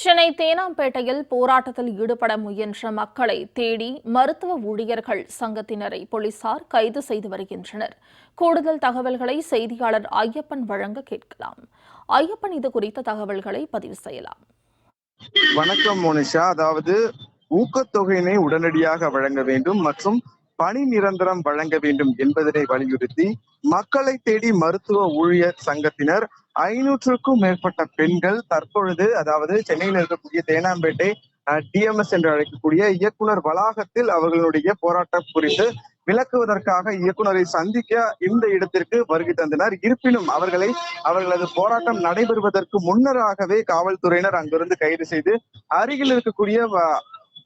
சென்னை தேனாம்பேட்டையில் போராட்டத்தில் ஈடுபட முயன்ற மக்களை தேடி மருத்துவ ஊழியர்கள் சங்கத்தினரை போலீசார் கைது செய்து வருகின்றனர். கூடுதல் தகவல்களை செய்தியாளர் ஐயப்பன் வழங்க கேட்கலாம். ஐயப்பன் இது குறித்த தகவல்களை பதிவு செய்யலாம். வணக்கம் மோனிஷா. அதாவது ஊக்கத்தொகையினை உடனடியாக வழங்க வேண்டும் மற்றும் பணி நிரந்தரம் வழங்க வேண்டும் என்பதனை வலியுறுத்தி மக்களை தேடி மருத்துவ ஊழியர் சங்கத்தினர் ஐநூற்றுக்கும் மேற்பட்ட பெண்கள் தற்பொழுது அதாவது சென்னையில் இருக்கக்கூடிய தேனாம்பேட்டை டிஎம்எஸ் என்று அழைக்கக்கூடிய இயக்குனர் வளாகத்தில் அவர்களுடைய போராட்டம் குறித்து விளக்குவதற்காக இயக்குனரை சந்திக்க இந்த இடத்திற்கு வருகை தந்தனர். இருப்பினும் அவர்களை அவர்களது போராட்டம் நடைபெறுவதற்கு முன்னராகவே காவல்துறையினர் அங்கிருந்து கைது செய்து அருகில் இருக்கக்கூடிய வ-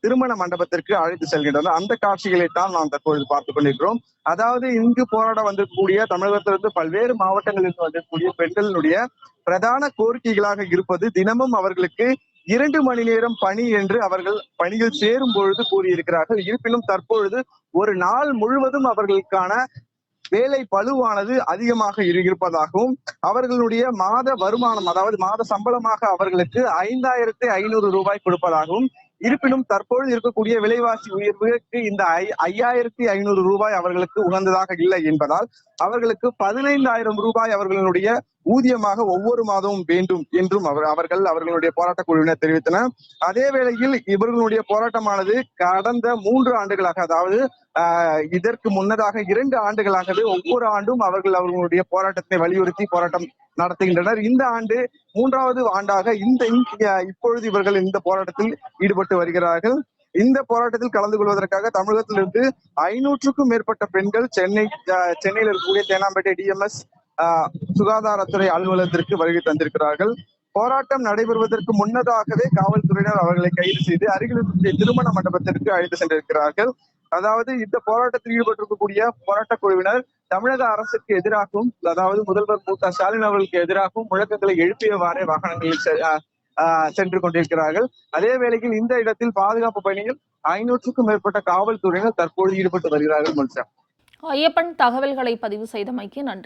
திருமண மண்டபத்திற்கு அழைத்து செல்கின்றனர். அந்த காட்சிகளை தான் நாம் தற்பொழுது பார்த்துக் கொண்டிருக்கிறோம். அதாவது இங்கு போராட வந்திருக்கக்கூடிய தமிழகத்திலிருந்து பல்வேறு மாவட்டங்களில் வந்திருக்கக்கூடிய பெண்களினுடைய பிரதான கோரிக்கைகளாக இருப்பது தினமும் அவர்களுக்கு இரண்டு மணி நேரம் பணி என்று அவர்கள் பணியில் சேரும் பொழுது கூறியிருக்கிறார்கள். இருப்பினும் தற்பொழுது ஒரு நாள் முழுவதும் அவர்களுக்கான வேலை பழுவானது அதிகமாக இருப்பதாகவும் அவர்களுடைய மாத வருமானம் அதாவது மாத சம்பளமாக அவர்களுக்கு ஐந்தாயிரத்தி ஐநூறு ரூபாய் கொடுப்பதாகவும் இருப்பினும் தற்பொழுது இருக்கக்கூடிய விலைவாசி உயர்வுக்கு இந்த ஐ- ஐயாயிரத்தி ஐநூறு ரூபாய் அவர்களுக்கு உகந்ததாக இல்லை என்பதால் அவர்களுக்கு பதினைந்தாயிரம் ரூபாய் அவர்களுடைய ஊதியமாக ஒவ்வொரு மாதமும் வேண்டும் என்றும் அவர் அவர்கள் அவர்களுடைய போராட்ட குழுவினர் தெரிவித்தனர். அதே வேளையில் இவர்களுடைய போராட்டமானது கடந்த மூன்று ஆண்டுகளாக அதாவது இதற்கு முன்னதாக இரண்டு ஆண்டுகளாகவே ஒவ்வொரு ஆண்டும் அவர்கள் அவர்களுடைய போராட்டத்தை வலியுறுத்தி போராட்டம் நடத்துகின்றனர். இந்த ஆண்டு மூன்றாவது ஆண்டாக இந்த இப்பொழுது இவர்கள் இந்த போராட்டத்தில் ஈடுபட்டு வருகிறார்கள். இந்த போராட்டத்தில் கலந்து கொள்வதற்காக தமிழகத்திலிருந்து ஐநூற்றுக்கும் மேற்பட்ட பெண்கள் சென்னை சென்னையில் இருக்கக்கூடிய தேனாம்பேட்டை டிஎம்எஸ் சுகாதாரத்துறை அலுவலகத்திற்கு வருகை தந்திருக்கிறார்கள். போராட்டம் நடைபெறுவதற்கு முன்னதாகவே காவல்துறையினர் அவர்களை கைது செய்து அருகில் இருக்கக்கூடிய திருமண மண்டபத்திற்கு அழைத்து சென்றிருக்கிறார்கள். அதாவது இந்த போராட்டத்தில் ஈடுபட்டிருக்கக்கூடிய போராட்ட குழுவினர் தமிழக அரசுக்கு எதிராகவும் அதாவது முதல்வர் மு க ஸ்டாலின் அவர்களுக்கு எதிராகவும் முழக்கங்களை எழுப்பியவாறே வாகனங்களில் செ- சென்று கொண்டிருக்கிறார்கள். அதே வேளையில் இந்த இடத்தில் பாதுகாப்பு பணியில் ஐநூற்றுக்கும் மேற்பட்ட காவல்துறையினர் தற்போது ஈடுபட்டு வருகிறார்கள் ஐயப்பன் தகவல்களை பதிவு செய்தமைக்கு நன்றி.